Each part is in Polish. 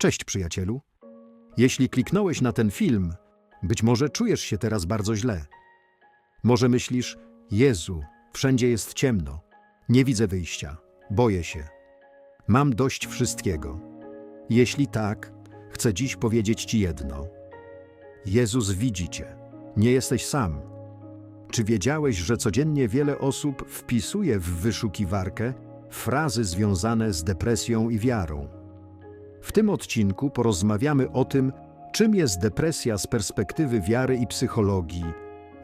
Cześć, przyjacielu. Jeśli kliknąłeś na ten film, być może czujesz się teraz bardzo źle. Może myślisz, Jezu, wszędzie jest ciemno, nie widzę wyjścia, boję się. Mam dość wszystkiego. Jeśli tak, chcę dziś powiedzieć Ci jedno. Jezus widzi Cię, nie jesteś sam. Czy wiedziałeś, że codziennie wiele osób wpisuje w wyszukiwarkę frazy związane z depresją i wiarą? W tym odcinku porozmawiamy o tym, czym jest depresja z perspektywy wiary i psychologii,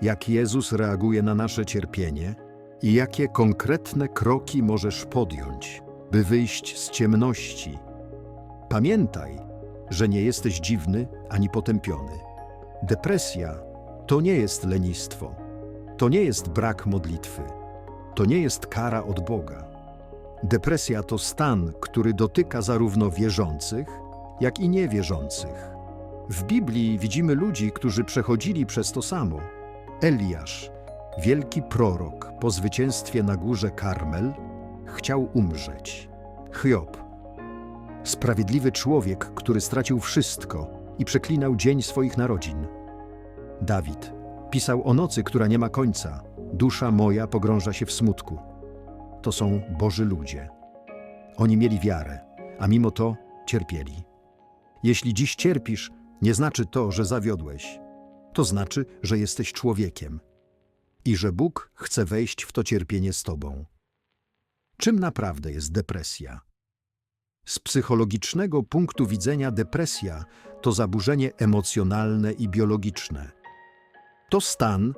jak Jezus reaguje na nasze cierpienie i jakie konkretne kroki możesz podjąć, by wyjść z ciemności. Pamiętaj, że nie jesteś dziwny ani potępiony. Depresja to nie jest lenistwo, to nie jest brak modlitwy, to nie jest kara od Boga. Depresja to stan, który dotyka zarówno wierzących, jak i niewierzących. W Biblii widzimy ludzi, którzy przechodzili przez to samo. Eliasz, wielki prorok po zwycięstwie na górze Karmel, chciał umrzeć. Hiob, sprawiedliwy człowiek, który stracił wszystko i przeklinał dzień swoich narodzin. Dawid pisał o nocy, która nie ma końca. Dusza moja pogrąża się w smutku. To są Boży ludzie. Oni mieli wiarę, a mimo to cierpieli. Jeśli dziś cierpisz, nie znaczy to, że zawiodłeś. To znaczy, że jesteś człowiekiem i że Bóg chce wejść w to cierpienie z tobą. Czym naprawdę jest depresja? Z psychologicznego punktu widzenia depresja to zaburzenie emocjonalne i biologiczne. To stan,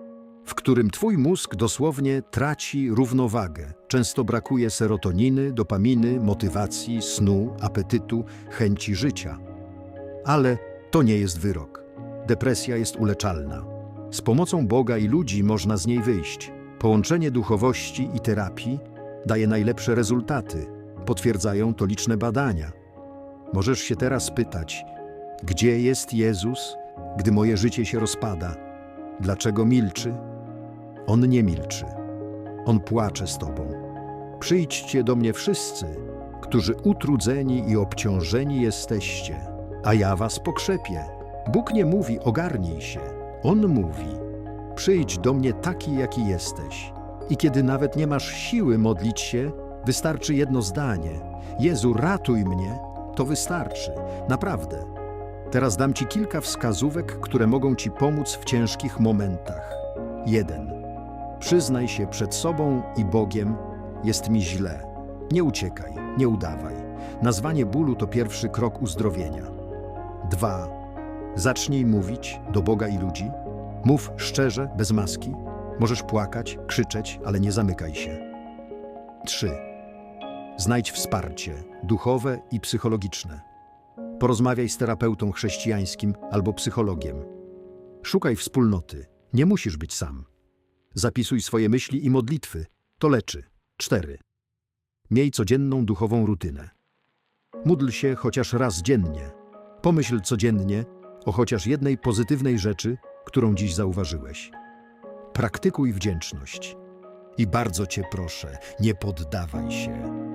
w którym twój mózg dosłownie traci równowagę. Często brakuje serotoniny, dopaminy, motywacji, snu, apetytu, chęci życia. Ale to nie jest wyrok. Depresja jest uleczalna. Z pomocą Boga i ludzi można z niej wyjść. Połączenie duchowości i terapii daje najlepsze rezultaty. Potwierdzają to liczne badania. Możesz się teraz pytać, gdzie jest Jezus, gdy moje życie się rozpada? Dlaczego milczy? On nie milczy. On płacze z Tobą. Przyjdźcie do mnie wszyscy, którzy utrudzeni i obciążeni jesteście, a ja Was pokrzepię. Bóg nie mówi ogarnij się. On mówi przyjdź do mnie taki, jaki jesteś. I kiedy nawet nie masz siły modlić się, wystarczy jedno zdanie. Jezu, ratuj mnie, to wystarczy. Naprawdę. Teraz dam Ci kilka wskazówek, które mogą Ci pomóc w ciężkich momentach. 1. Przyznaj się przed sobą i Bogiem, jest mi źle. Nie uciekaj, nie udawaj. Nazwanie bólu to pierwszy krok uzdrowienia. 2. Zacznij mówić do Boga i ludzi. Mów szczerze, bez maski. Możesz płakać, krzyczeć, ale nie zamykaj się. 3. Znajdź wsparcie duchowe i psychologiczne. Porozmawiaj z terapeutą chrześcijańskim albo psychologiem. Szukaj wspólnoty. Nie musisz być sam. Zapisuj swoje myśli i modlitwy. To leczy. 4. Miej codzienną duchową rutynę. Módl się chociaż raz dziennie. Pomyśl codziennie o chociaż jednej pozytywnej rzeczy, którą dziś zauważyłeś. Praktykuj wdzięczność. I bardzo Cię proszę, nie poddawaj się.